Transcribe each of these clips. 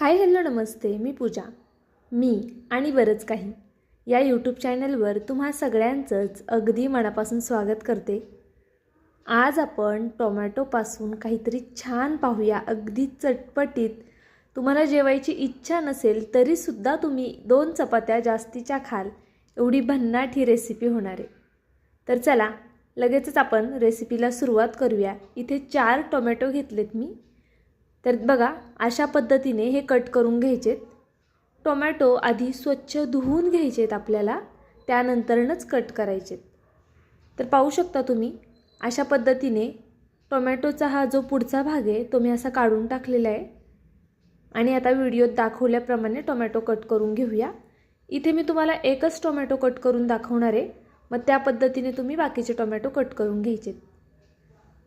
Hi hello नमस्ते मी पूजा. मी आणि बरंच काही. या यूट्यूब चॅनलवर तुम्हा सगळ्यांचंच अगदी मनापासून स्वागत करते. आज आपण टोमॅटोपासून काहीतरी छान पाहूया. अगदी चटपटीत. तुम्हाला जेवायची इच्छा नसेल तरीसुद्धा तुम्ही दोन चपात्या जास्तीच्या खाल. एवढी भन्नाट ही रेसिपी होणार आहे. तर चला लगेचच आपण रेसिपीला सुरुवात करूया. इथे चार टोमॅटो घेतलेत मी. तर बघा अशा पद्धतीने हे कट करून घ्यायचेत टोमॅटो आधी स्वच्छ धुवून घ्यायचेत आपल्याला त्यानंतरनंच कट करायचेत तर पाहू शकता तुम्ही अशा पद्धतीने टोमॅटोचा हा जो पुढचा भाग आहे तो मी असा काढून टाकलेला आहे. आणि आता व्हिडिओत दाखवल्याप्रमाणे टोमॅटो कट करून घेऊया. इथे मी तुम्हाला एकच टोमॅटो कट करून दाखवणार आहे. मग त्या पद्धतीने तुम्ही बाकीचे टोमॅटो कट करून घ्यायचेत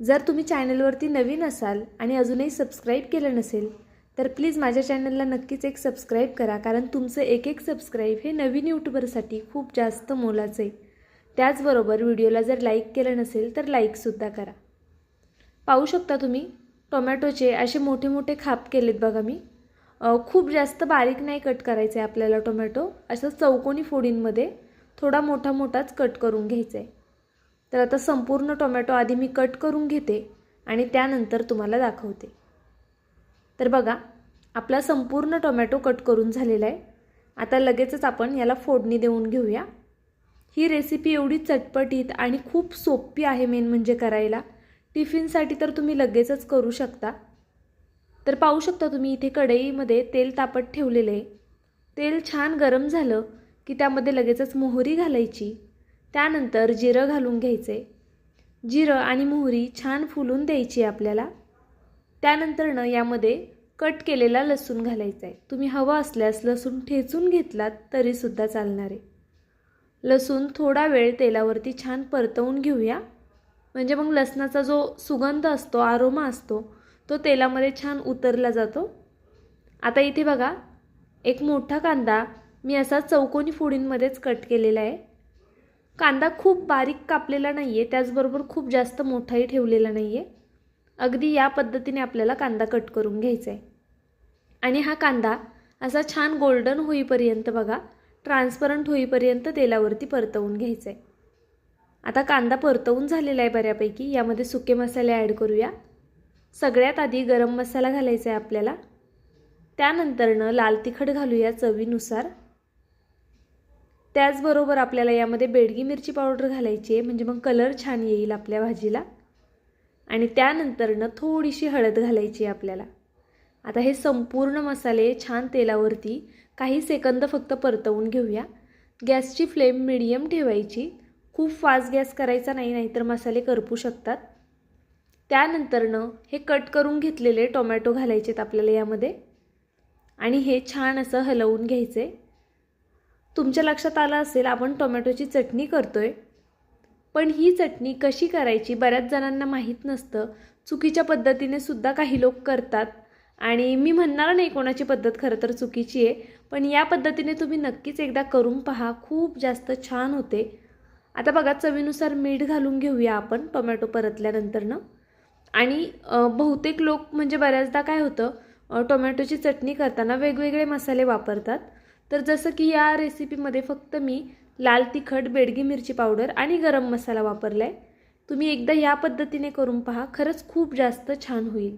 जर तुम्ही चॅनलवरती नवीन असाल आणि अजूनही सबस्क्राईब केलं नसेल तर प्लीज माझ्या चॅनलला नक्कीच एक सबस्क्राईब करा कारण तुमचं एक एक सबस्क्राईब हे नवीन यूट्यूबरसाठी खूप जास्त मोलाचं आहे. त्याचबरोबर व्हिडिओला जर लाईक केलं नसेल तर लाईकसुद्धा करा. पाहू शकता तुम्ही टोमॅटोचे असे मोठे मोठे खाप केलेत बघा मी. खूप जास्त बारीक नाही कट करायचं आहे आपल्याला टोमॅटो असं चौकोनी फोडींमध्ये थोडा मोठा मोठाच कट करून घ्यायचा आहे तर आता संपूर्ण टोमॅटो आधी मी कट करून घेते आणि त्यानंतर तुम्हाला दाखवते. तर बघा आपला संपूर्ण टोमॅटो कट करून झालेला आहे. आता लगेचच आपण याला फोडणी देऊन घेऊया. ही रेसिपी एवढी चटपटीत आणि खूप सोपी आहे मेन म्हणजे करायला. टिफिनसाठी तर तुम्ही लगेचच करू शकता. तर पाहू शकता तुम्ही इथे कढईमध्ये तेल तापत ठेवलेलं आहे. तेल छान गरम झालं की त्यामध्ये लगेचच मोहरी घालायची. त्यानंतर जिरं घालून घ्यायचे. जिरं आणि मोहरी छान फुलून द्यायची आपल्याला. त्यानंतरनं यामध्ये कट केलेला लसूण घालायचा आहे. तुम्ही हवा असल्यास लसूण ठेचून घेतलात तरीसुद्धा चालणार आहे. लसूण थोडा वेळ तेलावरती छान परतवून घेऊया. म्हणजे मग लसणाचा जो सुगंध असतो आरोमा असतो तो तेलामध्ये छान उतरला जातो. आता इथे बघा एक मोठा कांदा मी असा चौकोनी फोडींमध्येच कट केलेला आहे. कांदा खूप बारीक कापलेला नाही आहे त्याचबरोबर खूप जास्त मोठाही ठेवलेला नाही आहे अगदी या पद्धतीने आपल्याला कांदा कट करून घ्यायचा आहे आणि हा कांदा असा छान गोल्डन होईपर्यंत बघा ट्रान्सपरंट होईपर्यंत तेलावरती परतवून घ्यायचा आहे आता कांदा परतवून झालेला आहे बऱ्यापैकी यामध्ये सुके मसाले ॲड करूया. सगळ्यात आधी गरम मसाला घालायचा आहे आपल्याला. त्यानंतरनं लाल तिखट घालूया चवीनुसार. त्याचबरोबर आपल्याला यामध्ये बेडगी मिरची पावडर घालायची आहे. म्हणजे मग कलर छान येईल आपल्या भाजीला. आणि त्यानंतरनं थोडीशी हळद घालायची आहे आपल्याला. आता हे संपूर्ण मसाले छान तेलावरती काही सेकंद फक्त परतवून घेऊया. गॅसची फ्लेम मिडियम ठेवायची. खूप फास्ट गॅस करायचा नाही नाहीतर मसाले करपू शकतात. त्यानंतरनं हे कट करून घेतलेले टोमॅटो घालायचेत आपल्याला यामध्ये. आणि हे छान असं हलवून घ्यायचे तुमच्या लक्षात आलं असेल आपण टोमॅटोची चटणी करतोय. पण ही चटणी कशी करायची बऱ्याच जणांना माहीत नसतं. चुकीच्या पद्धतीने सुद्धा काही लोक करतात. आणि मी म्हणणार नाही कोणाची पद्धत खरं तर चुकीची आहे पण या पद्धतीने तुम्ही नक्कीच एकदा करून पहा. खूप जास्त छान होते. आता बघा चवीनुसार मीठ घालून घेऊया आपण टोमॅटो परतल्यानंतरनं. आणि बहुतेक लोक म्हणजे बऱ्याचदा काय होतं टोमॅटोची चटणी करताना वेगवेगळे मसाले वापरतात. तर जसं की या रेसिपीमध्ये फक्त मी लाल तिखट बेडगी मिरची पावडर आणि गरम मसाला वापरला आहे तुम्ही एकदा या पद्धतीने करून पहा खरंच खूप जास्त छान होईल.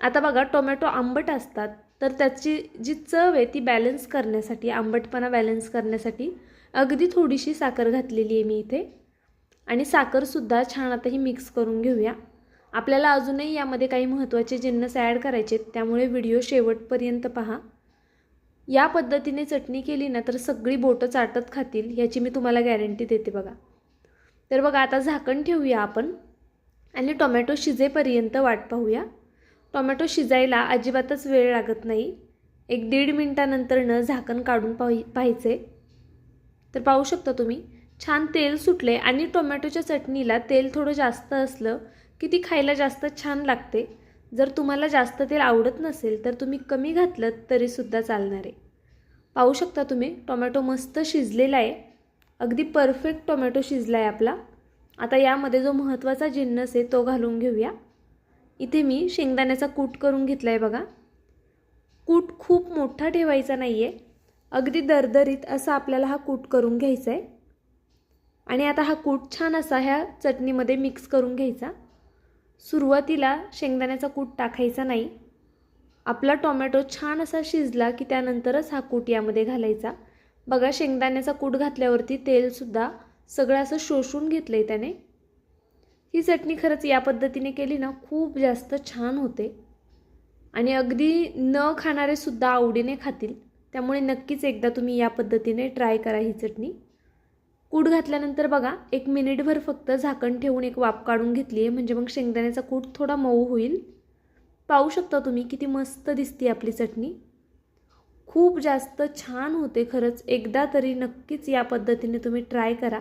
आता बघा टोमॅटो आंबट असतात तर त्याची जी चव आहे ती बॅलन्स करण्यासाठी आंबटपणा बॅलन्स करण्यासाठी अगदी थोडीशी साखर घातलेली आहे मी इथे. आणि साखरसुद्धा छान आता ही मिक्स करून घेऊया. आपल्याला अजूनही यामध्ये काही महत्त्वाचे जिन्नस ॲड करायचे आहेत त्यामुळे व्हिडिओ शेवटपर्यंत पहा. या पद्धतीने चटणी केली ना तर सगळी बोटं चाटत खातील याची मी तुम्हाला गॅरंटी देते बघा. तर बघा आता झाकण ठेवूया आपण आणि टोमॅटो शिजेपर्यंत वाट पाहूया. टोमॅटो शिजायला अजिबातच वेळ लागत नाही. एक दीड मिनटानंतरनं झाकण काढून पाहि पाहायचे. तर पाहू शकता तुम्ही छान तेल सुटले आणि टोमॅटोच्या चटणीला तेल थोडं जास्त असलं की ती खायला जास्त छान लागते. जर तुम्हाला जास्त तेल आवडत नसेल तर तुम्ही कमी घातलं तरीसुद्धा चालणार आहे. पाहू शकता तुम्ही टोमॅटो मस्त शिजलेला आहे. अगदी परफेक्ट टोमॅटो शिजला आहे आपला. आता यामध्ये जो महत्त्वाचा जिन्नस आहे तो घालून घेऊया. इथे मी शेंगदाण्याचा कूट करून घेतला आहे बघा. कूट खूप मोठा ठेवायचा नाही आहे अगदी दरदरीत असा आपल्याला हा कूट करून घ्यायचा आहे आणि आता हा कूट छान असा ह्या चटणीमध्ये मिक्स करून घ्यायचा. सुरुवातीला शेंगदाण्याचा कूट टाकायचा नाही. आपला टोमॅटो छान असा शिजला की त्यानंतरच हा कूट यामध्ये घालायचा. बघा शेंगदाण्याचा कूट घातल्यावरती तेलसुद्धा सगळं असं शोषून घेतलं आहे त्याने. ही चटणी खरंच या पद्धतीने केली ना खूप जास्त छान होते. आणि अगदी न खाणारेसुद्धा आवडीने खातील. त्यामुळे नक्कीच एकदा तुम्ही या पद्धतीने ट्राय करा ही चटणी. कूट घातल्यानंतर बघा एक मिनिटभर फक्त झाकण ठेवून एक वाफ काढून घेतली आहे. म्हणजे मग शेंगदाण्याचा कूट थोडा मऊ होईल. पाहू शकता तुम्ही किती मस्त दिसते आपली चटणी. खूप जास्त छान होते खरंच. एकदा तरी नक्कीच या पद्धतीने तुम्ही ट्राय करा.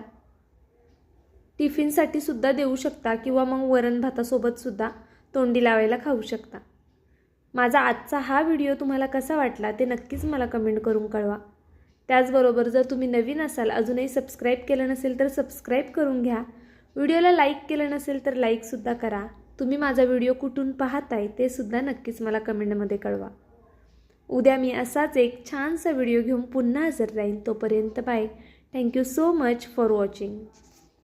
टिफिनसाठी सुद्धा देऊ शकता किंवा मग वरण भातासोबत सुद्धा तोंडी लावायला खाऊ शकता. माझा आजचा हा व्हिडिओ तुम्हाला कसा वाटला ते नक्कीच मला कमेंट करून कळवा. त्याचबरोबर जर तुम्ही नवीन असाल अजूनही सबस्क्राईब केलं नसेल तर सबस्क्राईब करून घ्या. व्हिडिओला लाईक केलं नसेल तर लाईकसुद्धा करा. तुम्ही माझा व्हिडिओ कुठून पाहताय ते सुद्धा नक्कीच मला कमेंटमध्ये कळवा. उद्या मी असाच एक छानसा व्हिडिओ घेऊन पुन्हा हजर राहीन. तोपर्यंत bye thank you so much for watching